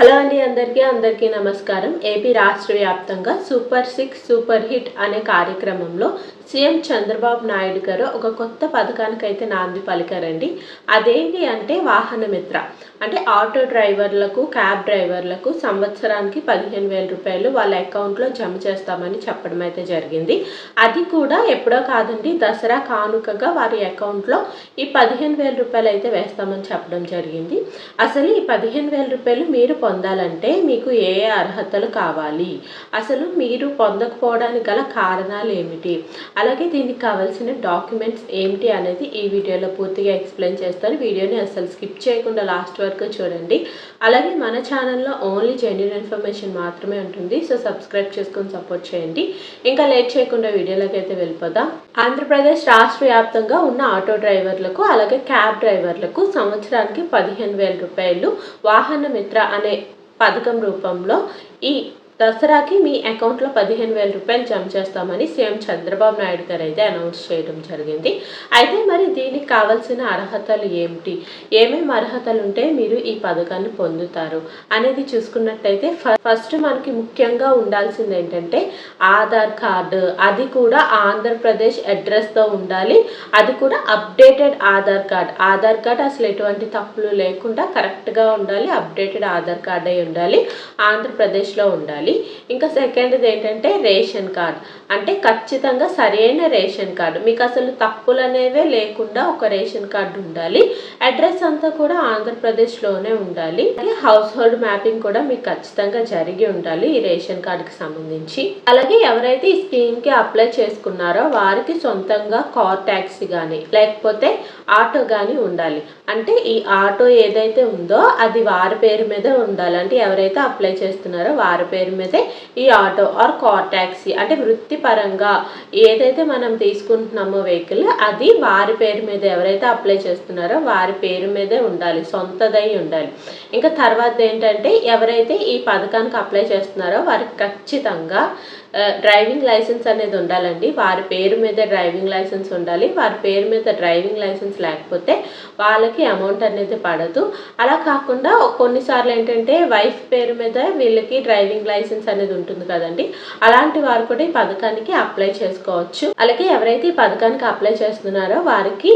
Hello అండి అందరికీ అందరికీ నమస్కారం. ఏపీ రాష్ట్ర వ్యాప్తంగా సూపర్ సిక్స్ సూపర్ హిట్ అనే కార్యక్రమంలో సీఎం చంద్రబాబు నాయుడు గారు ఒక కొత్త పథకానికి అయితే నాంది పలికారండి. అదేంటి అంటే వాహన మిత్ర. అంటే ఆటో డ్రైవర్లకు క్యాబ్ డ్రైవర్లకు సంవత్సరానికి పదిహేను వేల రూపాయలు వాళ్ళ అకౌంట్లో జమ చేస్తామని చెప్పడం అయితే జరిగింది. అది కూడా ఎప్పుడో కాదండి దసరా కానుకగా వారి అకౌంట్లో ఈ పదిహేను వేల రూపాయలు అయితే వేస్తామని చెప్పడం జరిగింది. అసలు ఈ పదిహేను వేల రూపాయలు మీరు పొందాలంటే మీకు ఏ ఏ అర్హతలు కావాలి? అసలు మీరు పొందకపోవడానికి గల కారణాలు ఏమిటి? అలాగే దీనికి కావాల్సిన డాక్యుమెంట్స్ ఏమిటి అనేది ఈ వీడియోలో పూర్తిగా ఎక్స్ప్లెయిన్ చేస్తాను. వీడియోని అసలు స్కిప్ చేయకుండా లాస్ట్ వరకు చూడండి. అలాగే మన ఛానల్లో ఓన్లీ జెన్యున్ ఇన్ఫర్మేషన్ మాత్రమే ఉంటుంది. సో సబ్స్క్రైబ్ చేసుకొని సపోర్ట్ చేయండి. ఇంకా లేట్ చేయకుండా వీడియోలోకి అయితే వెళ్ళిపోదాం. ఆంధ్రప్రదేశ్ రాష్ట్ర వ్యాప్తంగా ఉన్న ఆటో డ్రైవర్లకు అలాగే క్యాబ్ డ్రైవర్లకు సంవత్సరానికి పదిహేను వేల రూపాయలు వాహన మిత్ర అనే పథకం రూపంలో ఈ దసరాకి మీ అకౌంట్లో పదిహేను వేల రూపాయలు జమ చేస్తామని సీఎం చంద్రబాబు నాయుడు గారు అయితే అనౌన్స్ చేయడం జరిగింది. అయితే మరి దీనికి కావాల్సిన అర్హతలు ఏమిటి? ఏమేమి అర్హతలు ఉంటే మీరు ఈ పథకాన్ని పొందుతారు? అనేది చూసుకున్నట్టయితే ఫ- ఫస్ట్ మనకి ముఖ్యంగా ఉండాల్సింది ఏంటంటే ఆధార్ కార్డు. అది కూడా ఆంధ్రప్రదేశ్ అడ్రస్తో ఉండాలి. అది కూడా updated Aadhaar card. Aadhaar card అసలు ఎటువంటి తప్పులు లేకుండా కరెక్ట్గా ఉండాలి. అప్డేటెడ్ ఆధార్ కార్డ్ అయి ఉండాలి. ఆంధ్రప్రదేశ్లో ఉండాలి. ఇంకా సెకండ్ది ఏంటంటే రేషన్ కార్డ్. అంటే ఖచ్చితంగా సరైన రేషన్ కార్డు. మీకు అసలు తప్పులు అనేవే లేకుండా ఒక రేషన్ కార్డు ఉండాలి. అడ్రస్ అంతా కూడా ఆంధ్రప్రదేశ్లోనే ఉండాలి. అలాగే హౌస్ హోల్డ్ మ్యాపింగ్ కూడా మీకు ఖచ్చితంగా జరిగి ఉండాలి ఈ రేషన్ కార్డుకి సంబంధించి. అలాగే ఎవరైతే ఈ స్కీమ్కి అప్లై చేసుకున్నారో వారికి సొంతంగా కార్ ట్యాక్సీ కానీ లేకపోతే ఆటో కానీ ఉండాలి. అంటే ఈ ఆటో ఏదైతే ఉందో అది వారి పేరు మీద ఉండాలి. అంటే ఎవరైతే అప్లై చేస్తున్నారో వారి పేరు మీదే ఈ ఆటో ఆర్ కార్ ట్యాక్సీ అంటే వృత్తిపరంగా ఏదైతే మనం తీసుకుంటున్నామో వెహికల్ అది వారి పేరు మీద ఎవరైతే అప్లై చేస్తున్నారో వారి పేరు మీదే ఉండాలి సొంతదై ఉండాలి. ఇంకా తర్వాత ఏంటంటే ఎవరైతే ఈ పథకానికి అప్లై చేస్తున్నారో వారికి ఖచ్చితంగా డ్రైవింగ్ లైసెన్స్ అనేది ఉండాలండి. వారి పేరు మీద డ్రైవింగ్ లైసెన్స్ ఉండాలి. వారి పేరు మీద డ్రైవింగ్ లైసెన్స్ లేకపోతే వాళ్ళకి అమౌంట్ అనేది పడదు. అలా కాకుండా కొన్నిసార్లు ఏంటంటే వైఫ్ పేరు మీద వీళ్ళకి డ్రైవింగ్ లైసెన్స్ లైసెన్స్ అనేది ఉంటుంది కదండి. అలాంటి వారు కూడా ఈ పథకానికి అప్లై చేసుకోవచ్చు. అలాగే ఎవరైతే ఈ పథకానికి అప్లై చేస్తున్నారో వారికి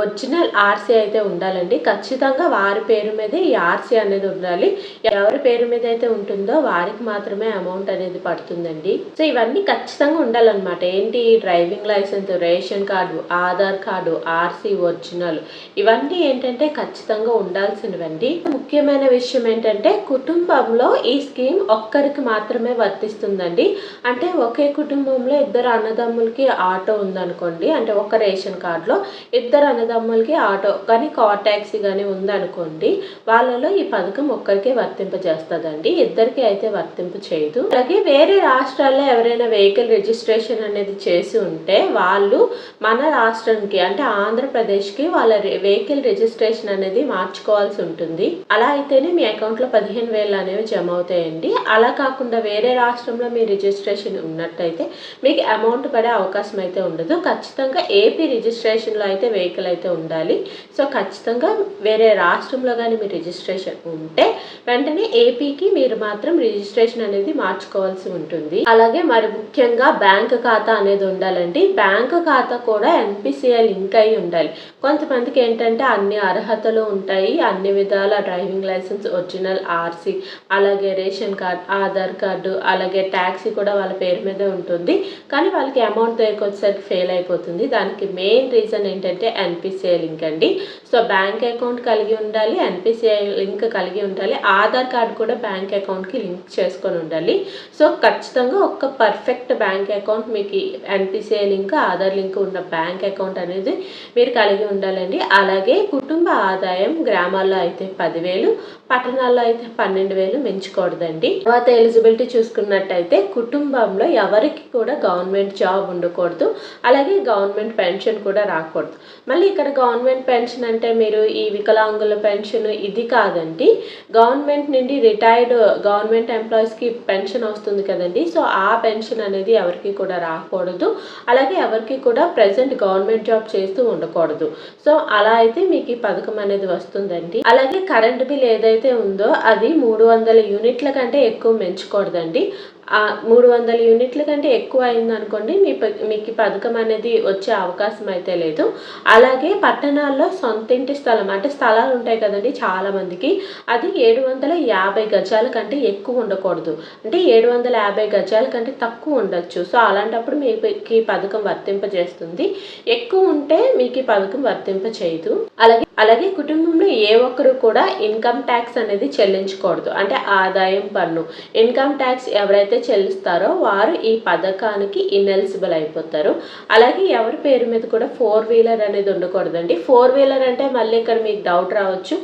ఒరిజినల్ ఆర్సీ అయితే ఉండాలండి. ఖచ్చితంగా వారి పేరు మీదే ఈ ఆర్సీ అనేది ఉండాలి. ఎవరి పేరు మీద అయితే ఉంటుందో వారికి మాత్రమే అమౌంట్ అనేది పడుతుందండి. సో ఇవన్నీ ఖచ్చితంగా ఉండాలన్నమాట. ఏంటి? Driving licence ration card Aadhaar card RC original ఇవన్నీ ఏంటంటే ఖచ్చితంగా ఉండాల్సినవండి. ముఖ్యమైన విషయం ఏంటంటే కుటుంబంలో ఈ స్కీమ్ ఒక్కరికి మాత్రమే వర్తిస్తుందండి. అంటే ఒకే కుటుంబంలో ఇద్దరు అన్నదమ్ములకి ఆటో ఉందనుకోండి. అంటే ఒక రేషన్ కార్డులో ఇద్దరు అన్నదమ్ములకి ఆటో కానీ కార్ ట్యాక్సీ కానీ ఉందనుకోండి వాళ్ళలో ఈ పథకం ఒక్కరికే వర్తింపజేస్తుందండి. ఇద్దరికి అయితే వర్తింపు చేయదు. అలాగే వేరే రాష్ట్రాల్లో ఎవరైనా వెహికల్ రిజిస్ట్రేషన్ అనేది చేసి ఉంటే వాళ్ళు మన రాష్ట్రానికి అంటే ఆంధ్రప్రదేశ్కి వాళ్ళ వెహికల్ రిజిస్ట్రేషన్ అనేది మార్చుకోవాల్సి ఉంటుంది. అలా అయితేనే మీ అకౌంట్లో పదిహేను వేలు అనేవి జమ అవుతాయండి. అలా కాకుండా వేరే రాష్ట్రంలో మీ రిజిస్ట్రేషన్ ఉన్నట్టయితే మీకు అమౌంట్ పడే అవకాశం అయితే ఉండదు. ఖచ్చితంగా ఏపీ రిజిస్ట్రేషన్లో అయితే వెహికల్ అయితే ఉండాలి. సో ఖచ్చితంగా వేరే రాష్ట్రంలో కానీ మీ రిజిస్ట్రేషన్ ఉంటే వెంటనే ఏపీకి మీరు మాత్రం రిజిస్ట్రేషన్ అనేది మార్చుకోవాల్సి ఉంటుంది. అలాగే మరి ముఖ్యంగా బ్యాంక్ ఖాతా అనేది ఉండాలండి. బ్యాంక్ ఖాతా కూడా ఎన్పిసిఐ లింక్ అయి ఉండాలి. కొంతమందికి ఏంటంటే అన్ని అర్హతలు ఉంటాయి. అన్ని విధాల డ్రైవింగ్ లైసెన్స్ ఒరిజినల్ ఆర్సీ అలాగే రేషన్ కార్డ్ ఆధార్ కార్డు అలాగే ట్యాక్సీ కూడా వాళ్ళ పేరు మీదే ఉంటుంది. కానీ వాళ్ళకి అమౌంట్ దగ్గరికి వచ్చేసరికి ఫెయిల్ అయిపోతుంది. దానికి మెయిన్ రీజన్ ఏంటంటే ఎన్ ఎన్పిసిఐ లింక్ అండి. సో బ్యాంక్ అకౌంట్ కలిగి ఉండాలి ఎన్పిసిఐ లింక్ కలిగి ఉండాలి ఆధార్ కార్డ్ కూడా బ్యాంక్ అకౌంట్కి లింక్ చేసుకొని ఉండాలి. సో ఖచ్చితంగా ఒక పర్ఫెక్ట్ బ్యాంక్ అకౌంట్ మీకు ఎన్పిసిఐ లింక్ ఆధార్ లింక్ ఉన్న బ్యాంక్ అకౌంట్ అనేది మీరు కలిగి ఉండాలండి. అలాగే కుటుంబ ఆదాయం గ్రామాల్లో అయితే పదివేలు పట్టణాల్లో అయితే పన్నెండు వేలు మించకూడదండి. తర్వాత ఎలిజిబిలిటీ చూసుకున్నట్టయితే కుటుంబంలో ఎవరికి కూడా గవర్నమెంట్ జాబ్ ఉండకూడదు. అలాగే గవర్నమెంట్ పెన్షన్ కూడా రాకూడదు. మళ్ళీ ఇక్కడ గవర్నమెంట్ పెన్షన్ అంటే మీరు ఈ వికలాంగుల పెన్షన్ ఇది కాదండి. గవర్నమెంట్ నుండి రిటైర్డ్ గవర్నమెంట్ ఎంప్లాయీస్కి పెన్షన్ వస్తుంది కదండి. సో ఆ పెన్షన్ అనేది ఎవరికి కూడా రాకూడదు. అలాగే ఎవరికి కూడా ప్రజెంట్ గవర్నమెంట్ జాబ్ చేస్తూ ఉండకూడదు. సో అలా అయితే మీకు ఈ పథకం అనేది వస్తుందండి. అలాగే కరెంట్ బిల్ ఏదైతే ఉందో అది మూడు వందల యూనిట్ల కంటే ఎక్కువ పెంచకూడదండి. మూడు వందల యూనిట్ల కంటే ఎక్కువ అయింది అనుకోండి మీ మీకు పథకం అనేది వచ్చే అవకాశం అయితే లేదు. అలాగే పట్టణాల్లో సొంత ఇంటి స్థలం అంటే స్థలాలు ఉంటాయి కదండి చాలా మందికి అది ఏడు వందల యాభై గజాల కంటే ఎక్కువ ఉండకూడదు. అంటే ఏడు వందల యాభై గజాల కంటే తక్కువ ఉండొచ్చు. సో అలాంటప్పుడు మీకు ఈ పథకం వర్తింపజేస్తుంది. ఎక్కువ ఉంటే మీకు ఈ పథకం వర్తింప చేయదు అలాగే అలాగే కుటుంబంలో ఏ ఒక్కరు కూడా ఇన్కమ్ ట్యాక్స్ అనేది చెల్లించకూడదు. అంటే ఆదాయం పన్ను. ఇన్కమ్ ట్యాక్స్ ఎవరైతే చెల్లిస్తారో వారు ఈ పథకానికి ఇన్ఎలిజిబుల్ అయిపోతారు. అలాగే ఎవరి పేరు మీద కూడా ఫోర్ వీలర్ అనేది ఉండకూడదండి. ఫోర్ వీలర్ అంటే మళ్ళీ ఇక్కడ మీకు డౌట్ రావచ్చు.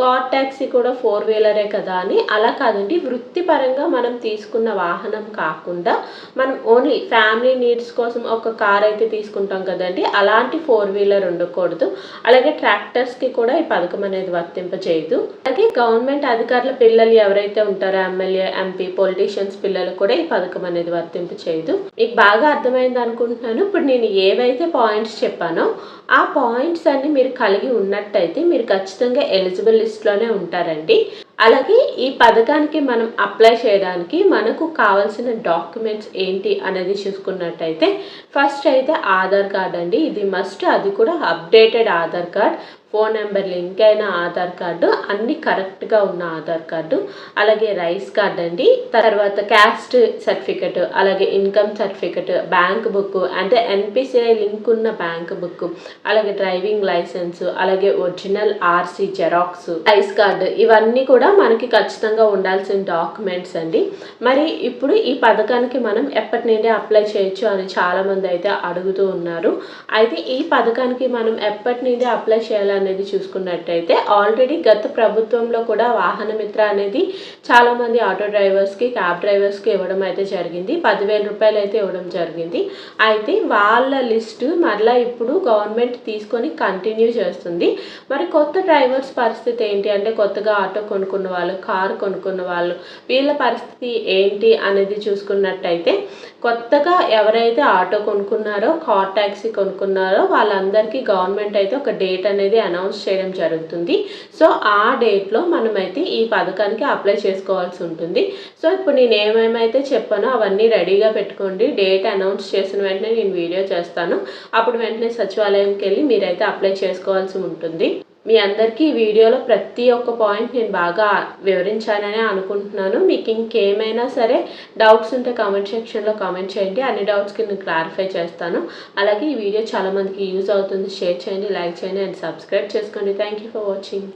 కార్ ట్యాక్సీ కూడా ఫోర్ వీలరే కదా అని. అలా కాదండి వృత్తిపరంగా మనం తీసుకున్న వాహనం కాకుండా మనం ఓన్లీ ఫ్యామిలీ నీడ్స్ కోసం ఒక కార్ అయితే తీసుకుంటాం కదండి. అలాంటి ఫోర్ వీలర్ ఉండకూడదు. అలాగే ట్రాక్టర్స్కి కూడా ఈ పథకం అనేది వర్తింపజేయదు అలాగే గవర్నమెంట్ అధికారుల పిల్లలు ఎవరైతే ఉంటారో ఎమ్మెల్యే ఎంపీ పొలిటీషియన్స్ పిల్లలు కూడా ఈ పథకం అనేది వర్తింప చేయదు మీకు బాగా అర్థమైంది అనుకుంటున్నాను. ఇప్పుడు నేను ఏవైతే పాయింట్స్ చెప్పానో ఆ పాయింట్స్ అన్ని మీరు కలిగి ఉన్నట్టయితే మీరు ఖచ్చితంగా ఎలిజిబుల్ లిస్ట్లోనే ఉంటారండి. అలాగే ఈ పథకానికి మనం అప్లై చేయడానికి మనకు కావాల్సిన డాక్యుమెంట్స్ ఏంటి అనేది చూసుకున్నట్టయితే ఫస్ట్ అయితే ఆధార్ కార్డ్ అండి. ఇది మస్ట్ అది కూడా updated Aadhaar card. Phone number link అయిన ఆధార్ కార్డు అన్ని కరెక్ట్గా ఉన్న ఆధార్ కార్డు అలాగే రైస్ కార్డ్ అండి. తర్వాత క్యాస్ట్ సర్టిఫికెట్ అలాగే ఇన్కమ్ సర్టిఫికెట్ బ్యాంక్ బుక్ అంటే ఎన్పిసిఐ లింక్ ఉన్న బ్యాంక్ బుక్ అలాగే డ్రైవింగ్ లైసెన్స్ అలాగే original RC xerox rice card ఇవన్నీ కూడా మనకి ఖచ్చితంగా ఉండాల్సిన డాక్యుమెంట్స్ అండి. మరి ఇప్పుడు ఈ పథకానికి మనం ఎప్పటి నుండి అప్లై చేయొచ్చు అని చాలామంది అయితే అడుగుతూ ఉన్నారు. అయితే ఈ పథకానికి మనం ఎప్పటి నుండి అప్లై చేయాలని అనేది చూసుకున్నట్టయితే ఆల్రెడీ గత ప్రభుత్వంలో కూడా వాహన మిత్ర అనేది చాలామంది ఆటో డ్రైవర్స్కి క్యాబ్ డ్రైవర్స్కి ఇవ్వడం అయితే జరిగింది. పదివేల రూపాయలు అయితే ఇవ్వడం జరిగింది. అయితే వాళ్ళ లిస్టు మరలా ఇప్పుడు గవర్నమెంట్ తీసుకొని కంటిన్యూ చేస్తుంది. మరి కొత్త డ్రైవర్స్ పరిస్థితి ఏంటి? అంటే కొత్తగా ఆటో కొనుక్కున్న వాళ్ళు కారు కొనుక్కున్న వాళ్ళు వీళ్ళ పరిస్థితి ఏంటి అనేది చూసుకున్నట్టయితే కొత్తగా ఎవరైతే ఆటో కొనుక్కున్నారో కార్ ట్యాక్సీ కొనుక్కున్నారో వాళ్ళందరికీ గవర్నమెంట్ అయితే ఒక డేట్ అనేది అనౌన్స్ చేయడం జరుగుతుంది. సో ఆ డేట్లో మనమైతే ఈ పథకానికి అప్లై చేసుకోవాల్సి ఉంటుంది. సో ఇప్పుడు నేను ఏమేమైతే చెప్పానో అవన్నీ రెడీగా పెట్టుకోండి. డేట్ అనౌన్స్ చేసిన వెంటనే నేను వీడియో చేస్తాను. అప్పుడు వెంటనే సచివాలయంకి వెళ్ళి మీరైతే అప్లై చేసుకోవాల్సి ఉంటుంది. మీ అందరికీ ఈ వీడియోలో ప్రతి ఒక్క పాయింట్ నేను బాగా వివరించానని అనుకుంటున్నాను. మీకు ఇంకేమైనా సరే డౌట్స్ ఉంటే కామెంట్ సెక్షన్లో కామెంట్ చేయండి. అన్ని డౌట్స్కి నేను క్లారిఫై చేస్తాను. అలాగే ఈ వీడియో చాలామందికి యూజ్ అవుతుంది. షేర్ చేయండి లైక్ చేయండి అండ్ సబ్స్క్రైబ్ చేసుకోండి. Thank you for watching.